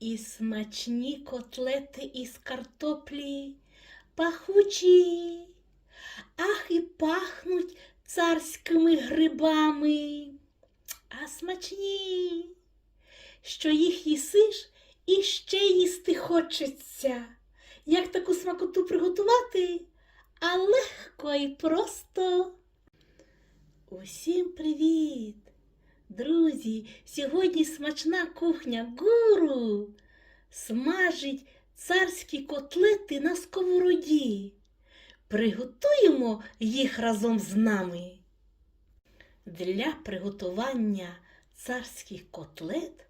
І смачні котлети із картоплі, пахучі, ах і пахнуть царськими грибами, а смачні, що їх їсиш і ще їсти хочеться. Як таку смакоту приготувати? А легко і просто. Усім привіт! Друзі, сьогодні смачна кухня гуру смажить царські котлети на сковороді. Приготуємо їх разом з нами. Для приготування царських котлет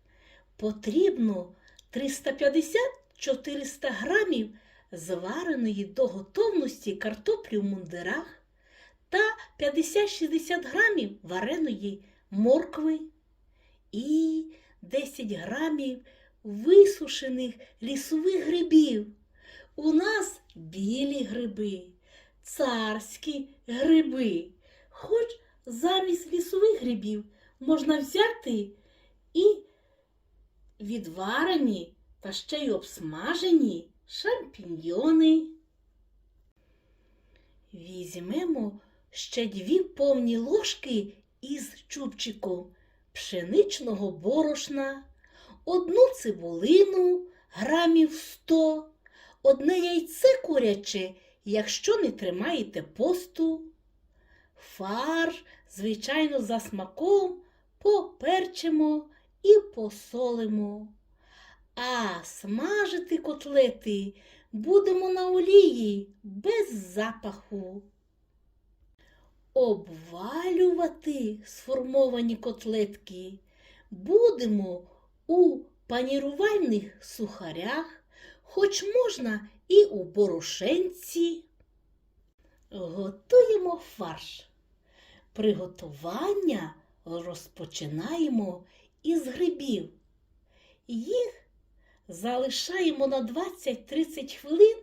потрібно 350-400 грамів звареної до готовності картоплі в мундирах та 50-60 грамів вареної моркви і 10 грамів висушених лісових грибів. У нас білі гриби, царські гриби. Хоч замість лісових грибів можна взяти і відварені та ще й обсмажені шампіньйони. Візьмемо ще дві повні ложки із чубчиком пшеничного борошна, одну цибулину грамів 100, одне яйце куряче, якщо не тримаєте посту, фарш, звичайно, за смаком поперчимо і посолимо. А смажити котлети будемо на олії без запаху. Обвалювати сформовані котлетки будемо у панірувальних сухарях, хоч можна і у борошенці. Готуємо фарш. Приготування розпочинаємо із грибів. Їх залишаємо на 20-30 хвилин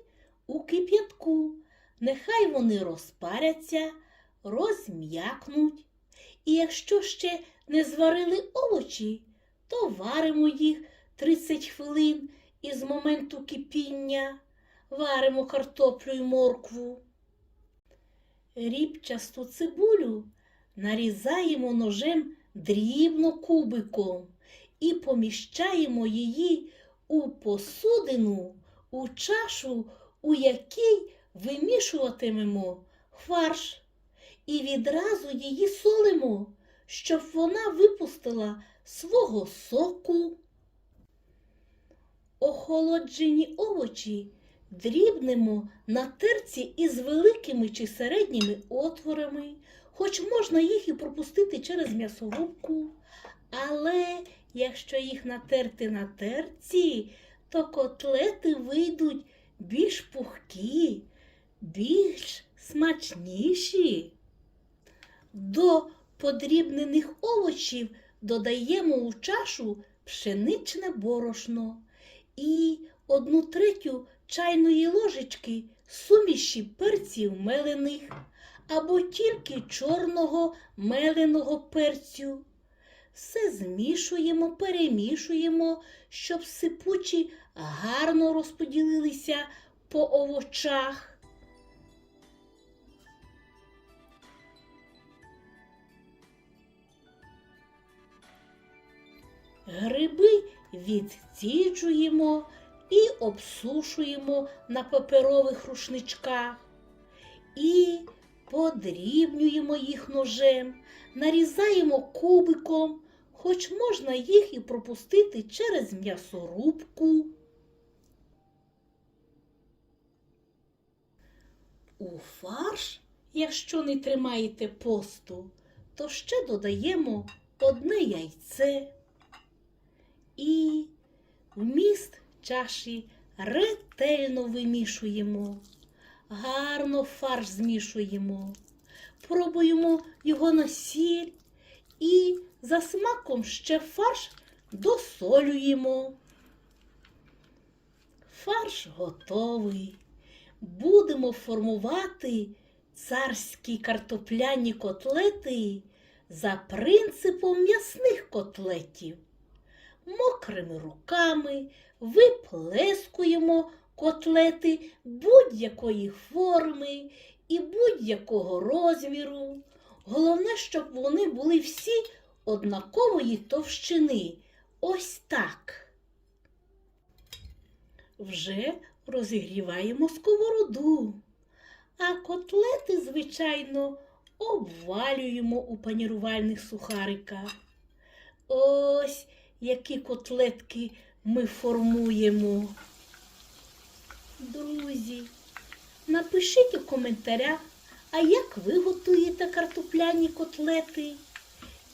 у кип'ятку. Нехай вони розпаряться, розм'якнуть. І якщо ще не зварили овочі, то варимо їх 30 хвилин із моменту кипіння, варимо картоплю й моркву. Рібчасту цибулю нарізаємо ножем дрібно кубиком і поміщаємо її у посудину, у чашу, у якій вимішуватимемо фарш. І відразу її солимо, щоб вона випустила свого соку. Охолоджені овочі дрібнемо на терці із великими чи середніми отворами, хоч можна їх і пропустити через м'ясорубку. Але якщо їх натерти на терці, то котлети вийдуть більш пухкі, більш смачніші. До подрібнених овочів додаємо у чашу пшеничне борошно і одну третю чайної ложечки суміші перців мелених або тільки чорного меленого перцю. Все змішуємо, перемішуємо, щоб сипучі гарно розподілилися по овочах. Гриби відціджуємо і обсушуємо на паперових рушничках. І подрібнюємо їх ножем, нарізаємо кубиком, хоч можна їх і пропустити через м'ясорубку. У фарш, якщо не тримаєте посту, то ще додаємо одне яйце і вміст чаші ретельно вимішуємо. Гарно фарш змішуємо, пробуємо його на сіль і за смаком ще фарш досолюємо. Фарш готовий. Будемо формувати царські картопляні котлети за принципом м'ясних котлетів. Мокрими руками виплескуємо котлети будь-якої форми і будь-якого розміру. Головне, щоб вони були всі однакової товщини. Ось так. Вже розігріваємо сковороду, а котлети, звичайно, обвалюємо у панірувальних сухариках. Ось які котлетки ми формуємо. Друзі, напишіть у коментарях, а як ви готуєте картопляні котлети?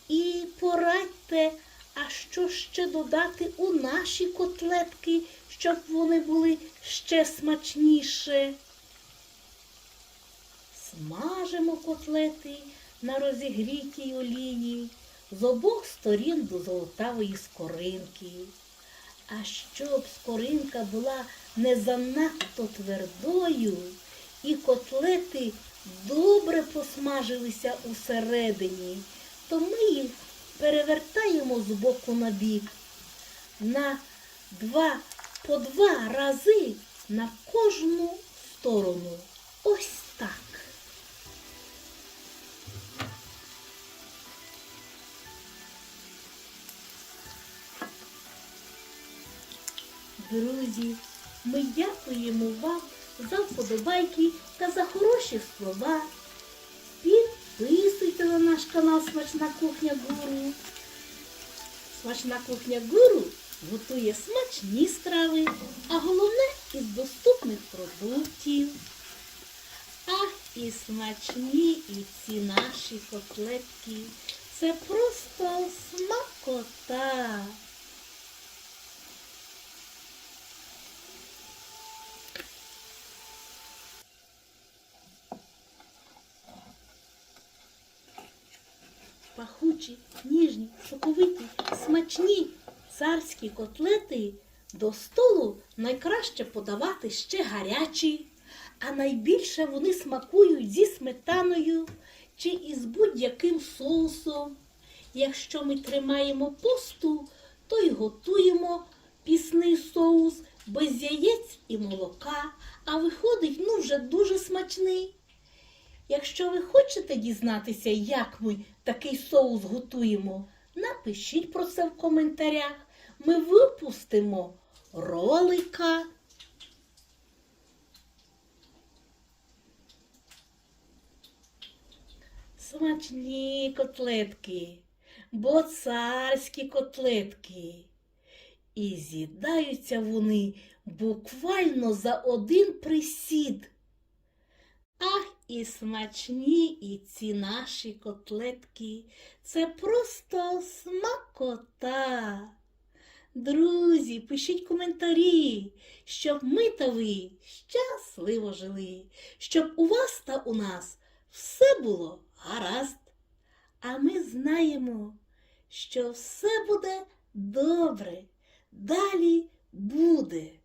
І порадьте, а що ще додати у наші котлетки, щоб вони були ще смачніше. Смажимо котлети на розігрітій олії з обох сторін до золотавої скоринки. А щоб скоринка була не занадто твердою, і котлети добре посмажилися усередині, то ми їх перевертаємо з боку на бік на два по два рази на кожну сторону. Ось так. Друзі, ми дякуємо вам за вподобайки та за хороші слова. Підписуйте на наш канал Смачна кухня Гуру. Смачна кухня Гуру готує смачні страви, а головне із доступних продуктів. Ах, і смачні і ці наші котлетки. Це просто смакота. Пахучі, ніжні, соковиті, смачні царські котлети до столу найкраще подавати ще гарячі, а найбільше вони смакують зі сметаною чи із будь-яким соусом. Якщо ми тримаємо посту, то й готуємо пісний соус без яєць і молока, а виходить ну вже дуже смачний. Якщо ви хочете дізнатися, як ми такий соус готуємо, напишіть про це в коментарях. Ми випустимо ролика. Смачні котлетки, бо царські котлетки. І з'їдаються вони буквально за один присід. Ах, і смачні і ці наші котлетки. Це просто смакота. Друзі, пишіть коментарі, щоб ми та ви щасливо жили, щоб у вас та у нас все було гаразд. А ми знаємо, що все буде добре, далі буде.